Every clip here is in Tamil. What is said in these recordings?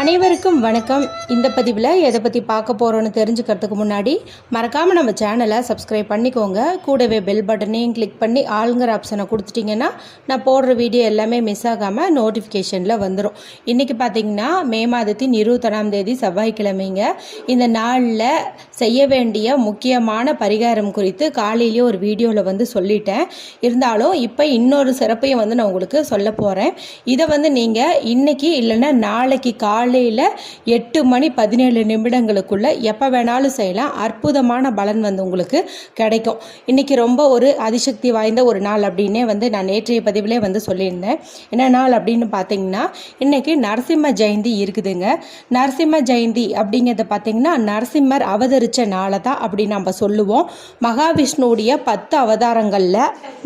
அனைவருக்கும் வணக்கம். இந்த பதிவில் எதை பற்றி பார்க்க போகிறோன்னு தெரிஞ்சுக்கிறதுக்கு முன்னாடி மறக்காமல் நம்ம சேனலை சப்ஸ்கிரைப் பண்ணிக்கோங்க. கூடவே பெல் பட்டனையும் கிளிக் பண்ணி ஆளுங்கிற ஆப்ஷனை கொடுத்துட்டிங்கன்னா நான் போடுற வீடியோ எல்லாமே மிஸ் ஆகாமல் நோட்டிஃபிகேஷனில் வந்துடும் இன்றைக்கி பார்த்தீங்கன்னா மே மாதத்தின் இருபத்தொன்னாம் தேதி செவ்வாய்க்கிழமைங்க. இந்த நாளில் செய்ய வேண்டிய முக்கியமான பரிகாரம் குறித்து காலையிலேயே ஒரு வீடியோவில் வந்து சொல்லிட்டேன். இருந்தாலும் இப்போ இன்னொரு சிறப்பையும் வந்து நான் உங்களுக்கு சொல்ல போகிறேன் இதை வந்து நீங்கள் இன்றைக்கி இல்லைன்னா நாளைக்கு காலையில் எட்டு மணி பதினேழு நிமிடங்களுக்குள்ளே எப்போ வேணாலும் செய்யலாம். அற்புதமான பலன் வந்து உங்களுக்கு கிடைக்கும். இன்றைக்கி ரொம்ப ஒரு அதிசக்தி வாய்ந்த ஒரு நாள் அப்படின்னே வந்து நான் நேற்றைய பதிவிலே வந்து சொல்லியிருந்தேன். என்ன நாள் அப்படின்னு பார்த்தீங்கன்னா இன்னைக்கு நரசிம்ம ஜெயந்தி இருக்குதுங்க. நரசிம்ம ஜெயந்தி அப்படிங்கிறத பார்த்தீங்கன்னா நரசிம்மர் அவதரித்த நாளை தான் அப்படி நம்ம சொல்லுவோம். மகாவிஷ்ணுவுடைய பத்து அவதாரங்களில்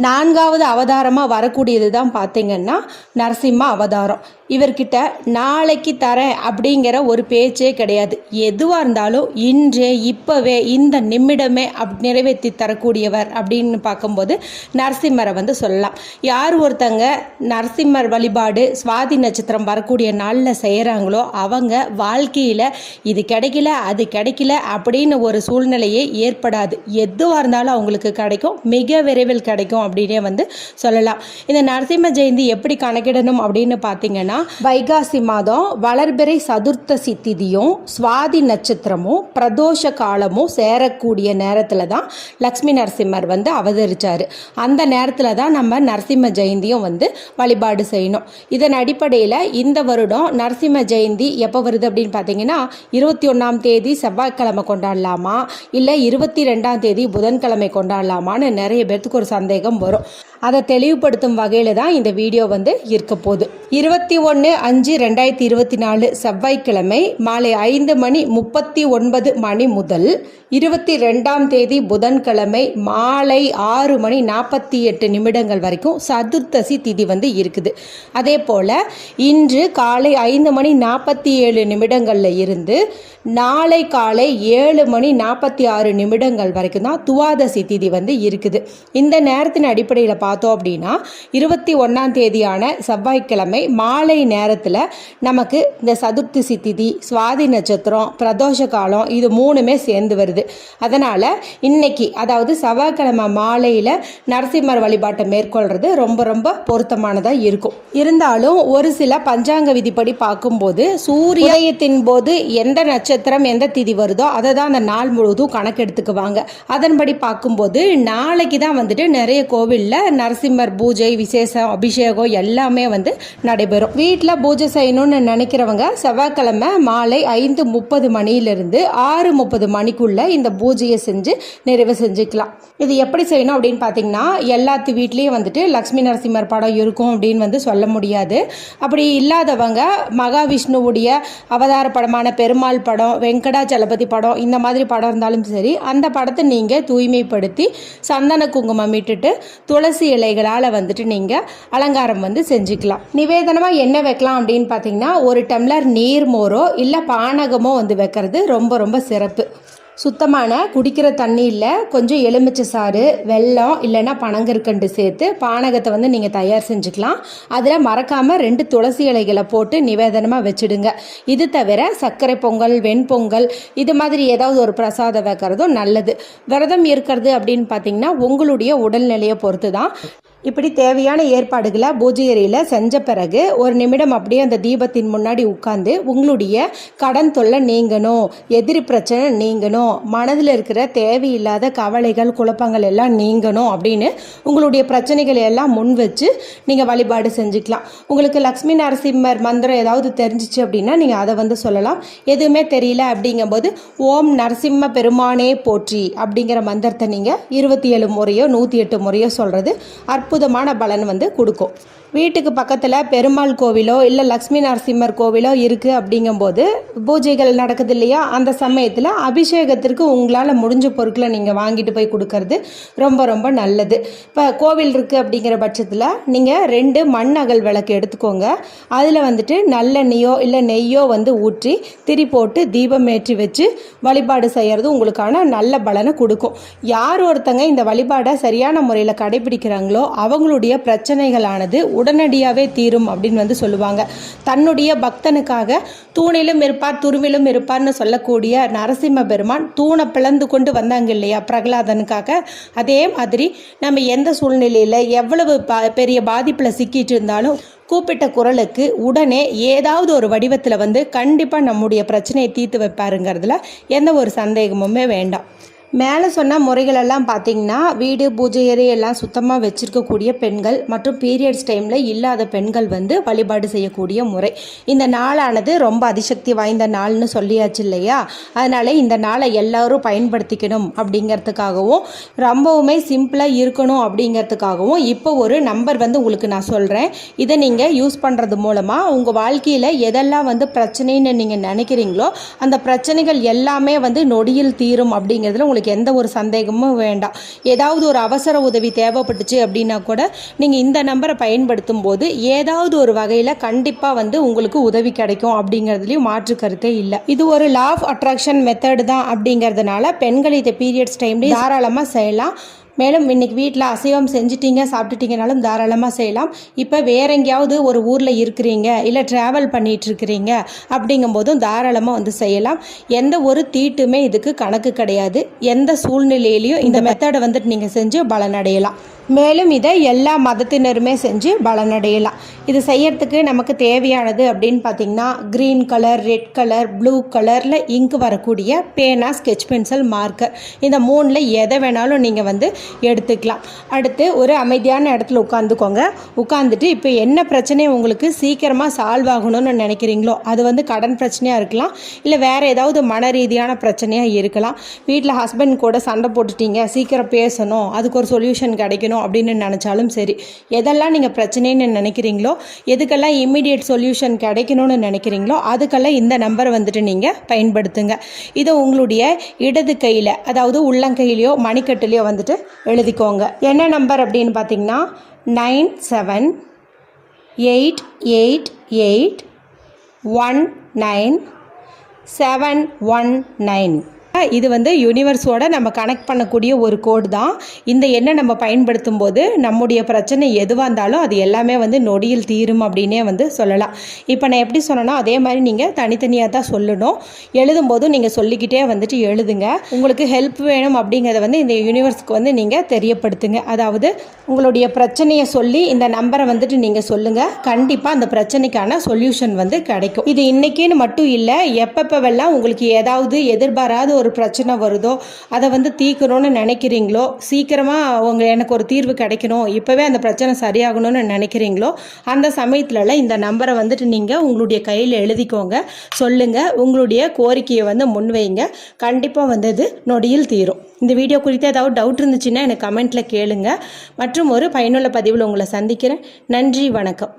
நான்காவது அவதாரமாக வரக்கூடியது தான் பார்த்தீங்கன்னா நரசிம்ம அவதாரம். இவர்கிட்ட நாளைக்கு தரேன் அப்படிங்கிற ஒரு பேச்சே கிடையாது. எதுவாக இருந்தாலும் இன்றே இப்போவே இந்த நிமிடமே அப் நிறைவேற்றி தரக்கூடியவர் அப்படின்னு பார்க்கும்போது நரசிம்மரை வந்து சொல்லலாம். யார் ஒருத்தங்க நரசிம்மர் வழிபாடு சுவாதி நட்சத்திரம் வரக்கூடிய நாளில் செய்கிறாங்களோ அவங்க வாழ்க்கையில் இது கிடைக்கல அது கிடைக்கல அப்படின்னு ஒரு சூழ்நிலையே ஏற்படாது. எதுவாக இருந்தாலும் அவங்களுக்கு கிடைக்கும் மிக விரைவில் கிடைக்கும் அப்படின்னே வந்து சொல்லலாம். இந்த நரசிம்ம ஜெயந்தி எப்படி கணக்கிடணும் அப்படின்னு பார்த்தீங்கன்னா வைகாசி மாதம் வளர் வளர்பிறை சதுர்த்தசி திதியும் சுவாதி நட்சத்திரமும் பிரதோஷ காலமும் சேரக்கூடிய நேரத்தில் தான் லக்ஷ்மி நரசிம்மர் வந்து அவதரிச்சார். அந்த நேரத்தில் தான் நம்ம நரசிம்ம ஜெயந்தியும் வந்து வழிபாடு செய்யணும். இதன் அடிப்படையில் இந்த வருடம் நரசிம்ம ஜெயந்தி எப்போ வருது அப்படின்னு பார்த்தீங்கன்னா இருபத்தி ஒன்றாம் தேதி செவ்வாய்க்கிழமை கொண்டாடலாமா? இல்லை இருபத்தி ரெண்டாம் தேதி புதன்கிழமை கொண்டாடலாமான்னு நிறைய பேர்த்துக்கு ஒரு சந்தேகம் வரும். அதை தெளிவுபடுத்தும் வகையில் தான் இந்த வீடியோ வந்து இருக்க போகுது. இருபத்தி ஒன்று அஞ்சு ரெண்டாயிரத்தி இருபத்தி நாலு செவ்வாய்க்கிழமை மாலை ஐந்து மணி முப்பத்தி ஒன்பது மணி முதல் இருபத்தி ரெண்டாம் தேதி புதன்கிழமை மாலை ஆறு மணி நாற்பத்தி எட்டு நிமிடங்கள் வரைக்கும் சதுர்த்தசி திதி வந்து இருக்குது. அதே போல் இன்று காலை ஐந்து மணி நாற்பத்தி ஏழு நிமிடங்களில் இருந்து நாளை காலை ஏழு மணி நாற்பத்தி ஆறு நிமிடங்கள் வரைக்கும் தான் துவாதசி திதி வந்து இருக்குது. இந்த நேரத்தின் அடிப்படையில் பார்த்தோம் அப்படின்னா இருபத்தி ஒன்றாம் தேதியான செவ்வாய்க்கிழமை மாலை நேரத்தில் நமக்கு இந்த சதுர்த்திசி திதி சுவாதி நட்சத்திரம் பிரதோஷ காலம் இது மூணுமே சேர்ந்து வருது. அதனால் இன்னைக்கு அதாவது செவ்வாய்க்கிழமை மாலையில் நரசிம்மர் வழிபாட்டை மேற்கொள்கிறது ரொம்ப ரொம்ப பொருத்தமானதாக இருக்கும். இருந்தாலும் ஒரு சில பஞ்சாங்க விதிப்படி பார்க்கும்போது சூரியத்தின் போது எந்த நட்சத்திரம் எந்த திதி வருதோ அதை தான் அந்த நாள் முழுவதும் கணக்கெடுத்துக்குவாங்க. அதன்படி பார்க்கும்போது நாளைக்கு தான் வந்துட்டு நிறைய கோவிலில் நரசிம்மர் பூஜை விசேஷம் அபிஷேகம் எல்லாமே வந்து நடைபெறும். வீட்டில் பூஜை செய்யணும்னு நினைக்கிறவங்க செவ்வாய்க்கிழமை மாலை ஐந்து முப்பது மணியிலிருந்து ஆறு முப்பது மணிக்குள்ள இந்த பூஜையை செஞ்சு நிறைவு செஞ்சுக்கலாம். இது எப்படி செய்யணும் அப்படின்னு பார்த்தீங்கன்னா எல்லாத்து வீட்லேயும் வந்துட்டு லக்ஷ்மி நரசிம்மர் படம் இருக்கும் அப்படின்னு வந்து சொல்ல முடியாது. அப்படி இல்லாதவங்க மகாவிஷ்ணுவுடைய அவதார படமான பெருமாள் படம் வெங்கடாச்சலபதி படம் இந்த மாதிரி படம் இருந்தாலும் சரி அந்த படத்தை நீங்கள் தூய்மைப்படுத்தி சந்தன குங்குமம் இட்டுட்டு துளசி இலைகளால் வந்துட்டு நீங்கள் அலங்காரம் வந்து செஞ்சுக்கலாம். நிவேதனமாக என்ன வைக்கலாம் அப்படின்னு பார்த்தீங்கன்னா ஒரு டம்ளர் நீர் மோரோ இல்லை பானகமோ வந்து வைக்கிறது ரொம்ப ரொம்ப சிறப்பு. சுத்தமான குடிக்கிற தண்ணியில் கொஞ்சம் எலுமிச்சை சாறு வெல்லம் இல்லைன்னா பனங்கற்கண்டு சேர்த்து பானகத்தை வந்து நீங்கள் தயார் செஞ்சுக்கலாம். அதில் மறக்காமல் ரெண்டு துளசி இலைகளை போட்டு நிவேதனமாக வச்சுடுங்க. இது தவிர சர்க்கரை பொங்கல் வெண்பொங்கல் இது மாதிரி ஏதாவது ஒரு பிரசாதம் வைக்கிறதும் நல்லது. விரதம் இருக்கிறது அப்படின்னு பார்த்தீங்கன்னா உங்களுடைய உடல்நிலையை பொறுத்து தான் இப்படி தேவையான ஏற்பாடுகளை பூஜை அறையில் செஞ்ச பிறகு ஒரு நிமிடம் அப்படியே அந்த தீபத்தின் முன்னாடி உட்காந்து உங்களுடைய கடன் தொல்லை நீங்கணும் எதிரி பிரச்சனை நீங்கணும் மனதில் இருக்கிற தேவையில்லாத கவலைகள் குழப்பங்கள் எல்லாம் நீங்கணும் அப்படின்னு உங்களுடைய பிரச்சனைகளை எல்லாம் முன் வச்சு நீங்கள் வழிபாடு செஞ்சுக்கலாம். உங்களுக்கு லக்ஷ்மி நரசிம்மர் மந்திரம் ஏதாவது தெரிஞ்சிச்சு அப்படின்னா நீங்கள் அதை வந்து சொல்லலாம். எதுவுமே தெரியல அப்படிங்கும்போது ஓம் நரசிம்ம பெருமானே போற்றி அப்படிங்கிற மந்திரத்தை நீங்கள் இருபத்தி ஏழு முறையோ நூற்றி எட்டு முறையோ சொல்கிறது அற்புதமான பலன் வந்து கொடுக்கும். வீட்டுக்கு பக்கத்தில் பெருமாள் கோவிலோ இல்லை லக்ஷ்மி நரசிம்மர் கோவிலோ இருக்குது அப்படிங்கும்போது பூஜைகள் நடக்குது இல்லையா? அந்த சமயத்தில் அபிஷேகத்திற்கு உங்களால் முடிஞ்ச பொருட்களை நீங்கள் வாங்கிட்டு போய் கொடுக்கறது ரொம்ப ரொம்ப நல்லது. இப்போ கோவில் இருக்குது அப்படிங்கிற பட்சத்தில் நீங்கள் ரெண்டு மண் அகல் விளக்கு எடுத்துக்கோங்க. அதில் வந்துட்டு நல்லெண்ணெயோ இல்லை நெய்யோ வந்து ஊற்றி திரி போட்டு தீபம் ஏற்றி வச்சு வழிபாடு செய்கிறது உங்களுக்கான நல்ல பலனை கொடுக்கும். யார் ஒருத்தங்க இந்த வழிபாடை சரியான முறையில் கடைபிடிக்கிறாங்களோ அவங்களுடைய பிரச்சனைகளானது உடனடியாகவே தீரும் அப்படின்னு வந்து சொல்லுவாங்க. தன்னுடைய பக்தனுக்காக தூணிலும் இருப்பார் துருவிலும் இருப்பார்னு சொல்லக்கூடிய நரசிம்ம பெருமான் தூணை பிளந்து கொண்டு வந்தாங்க இல்லையா பிரகலாதனுக்காக. அதே மாதிரி நம்ம எந்த சூழ்நிலையில் எவ்வளவு பா பெரிய பாதிப்பில் சிக்கிட்டு இருந்தாலும் கூப்பிட்ட குரலுக்கு உடனே ஏதாவது ஒரு வடிவத்தில் வந்து கண்டிப்பாக நம்முடைய பிரச்சனையை தீர்த்து வைப்பாருங்கிறதுல எந்த ஒரு சந்தேகமுமே வேண்டாம். மேலே சொன்ன முறைகளெல்லாம் பார்த்தீங்கன்னா வீடு பூஜை அறை எல்லாம் சுத்தமாக வச்சுருக்கக்கூடிய பெண்கள் மற்றும் பீரியட்ஸ் டைமில் இல்லாத பெண்கள் வந்து வழிபாடு செய்யக்கூடிய முறை. இந்த நாளானது ரொம்ப அதிசக்தி வாய்ந்த நாள்னு சொல்லியாச்சு இல்லையா? அதனால் இந்த நாளை எல்லாரும் பயன்படுத்திக்கணும் அப்படிங்கிறதுக்காகவும் ரொம்பவுமே சிம்பிளாக இருக்கணும் அப்படிங்கிறதுக்காகவும் இப்போ ஒரு நம்பர் வந்து உங்களுக்கு நான் சொல்கிறேன் இதை நீங்கள் யூஸ் பண்ணுறது மூலமாக உங்கள் வாழ்க்கையில் எதெல்லாம் வந்து பிரச்சனைன்னு நீங்கள் நினைக்கிறீங்களோ அந்த பிரச்சனைகள் எல்லாமே வந்து நொடியில் தீரும் அப்படிங்கிறதுல உங்களுக்கு எந்த ஒரு சந்தேகமும் வேண்டாம். ஏதாவது ஒரு அவசர உதவி தேவைப்பட்டுச்சு அப்படின்னா கூட நீங்கள் இந்த நம்பரை பயன்படுத்தும் போது ஏதாவது ஒரு வகையில் கண்டிப்பாக வந்து உங்களுக்கு உதவி கிடைக்கும் அப்படிங்கிறதுலையும் மாற்று கருத்தே இல்லை. இது ஒரு லா ஆஃப் அட்ராக்ஷன் மெத்தடு தான் அப்படிங்கிறதுனால பெண்கள் இதை பீரியட்ஸ் டைம்லேயும் தாராளமாக செய்யலாம். மேலும் இன்னைக்கு வீட்டில் அசைவம் செஞ்சிட்டீங்க சாப்பிட்டுட்டீங்கனாலும் தாராளமாக செய்யலாம். இப்போ வேற எங்கேயாவது ஒரு ஊரில் இருக்கிறீங்க இல்லை ட்ராவல் பண்ணிட்டு இருக்கிறீங்க அப்படிங்கும்போதும் தாராளமாக வந்து செய்யலாம். எந்த ஒரு தீட்டுமே இதுக்கு கணக்கு கிடையாது. எந்த சூழ்நிலையிலையும் இந்த மெத்தடை வந்துட்டு நீங்கள் செஞ்சு பலனடையலாம். மேலும் இதை எல்லா மதத்தினருமே செஞ்சு பலனடையலாம். இது செய்யறதுக்கு நமக்கு தேவையானது அப்படின்னு பார்த்தீங்கன்னா green colour red colour blue கலரில் இங்கு வரக்கூடிய பேனா ஸ்கெச் பென்சில் மார்க்கர் இந்த மூணில் எதை வேணாலும் நீங்கள் வந்து எடுத்துக்கலாம். அடுத்து ஒரு அமைதியான இடத்துல உட்காந்துக்கோங்க. உட்காந்துட்டு இப்போ என்ன பிரச்சனையை உங்களுக்கு சீக்கிரமாக சால்வ் ஆகணும்னு நினைக்கிறீங்களோ அது வந்து கடன் பிரச்சனையாக இருக்கலாம். இல்லை வேறு ஏதாவது மன ரீதியான பிரச்சனையாக இருக்கலாம். வீட்டில் ஹஸ்பண்ட் கூட சண்டை போட்டுட்டீங்க சீக்கிரம் பேசணும் அதுக்கு ஒரு சொல்யூஷன் கிடைக்கணும் அப்படின்னு நினச்சாலும் சரி எதெல்லாம் நீங்கள் பிரச்சனைன்னு நினைக்கிறீங்களோ எதுக்கெல்லாம் இம்மிடியட் சொல்யூஷன் கிடைக்கணும்னு நினைக்கிறீங்களோ அதுக்கெல்லாம் இந்த நம்பரை வந்துட்டு நீங்கள் பயன்படுத்துங்க. இதை உங்களுடைய இடது கையில் அதாவது உள்ளங்கையிலையோ மணிக்கட்டுலையோ வந்துட்டு எழுதிக்கோங்க. என்ன நம்பர் அப்படின்னு பார்த்தீங்கன்னா nine seven eight eight eight one nine seven one nine இது வந்து யூனிவர்ஸோட நம்ம கனெக்ட் பண்ணக்கூடிய ஒரு கோடு தான். இந்த எண்ணை நம்ம பயன்படுத்தும் போது நம்முடைய பிரச்சனை எதுவாக இருந்தாலும் அது எல்லாமே வந்து நொடியில் தீரும் அப்படின்னே வந்து சொல்லலாம். இப்போ நான் எப்படி சொன்னேன்னா அதே மாதிரி நீங்கள் தனித்தனியாக தான் சொல்லணும். எழுதும்போது நீங்கள் சொல்லிக்கிட்டே வந்துட்டு எழுதுங்க. உங்களுக்கு ஹெல்ப் வேணும் அப்படிங்கிறத வந்து இந்த யூனிவர்ஸ்க்கு வந்து நீங்கள் தெரியப்படுத்துங்க. அதாவது உங்களுடைய பிரச்சனையை சொல்லி இந்த நம்பரை வந்துட்டு நீங்கள் சொல்லுங்கள் கண்டிப்பாக அந்த பிரச்சனைக்கான சொல்யூஷன் வந்து கிடைக்கும். இது இன்னைக்குன்னு மட்டும் இல்லை எப்பப்பெல்லாம் உங்களுக்கு ஏதாவது எதிர்பாராத ஒரு பிரச்சனை வருதோ அதை வந்து தீர்க்கணும்னு நினைக்கிறீங்களோ சீக்கிரமாக அவங்க எனக்கு ஒரு தீர்வு கிடைக்கணும் இப்போவே அந்த பிரச்சனை சரியாகணும்னு நினைக்கிறீங்களோ அந்த சமயத்துலலாம் இந்த நம்பரை வந்துட்டு நீங்கள் உங்களுடைய கையில் எழுதிக்கோங்க. சொல்லுங்கள் உங்களுடைய கோரிக்கையை வந்து முன்வைங்க. கண்டிப்பாக வந்து இது நொடியில் தீரும். இந்த வீடியோ குறித்து ஏதாவது டவுட் இருந்துச்சுன்னா எனக்கு கமெண்ட்டில் கேளுங்க. மற்றும் ஒரு பயனுள்ள பதிவில் உங்களை சந்திக்கிறேன். நன்றி வணக்கம்.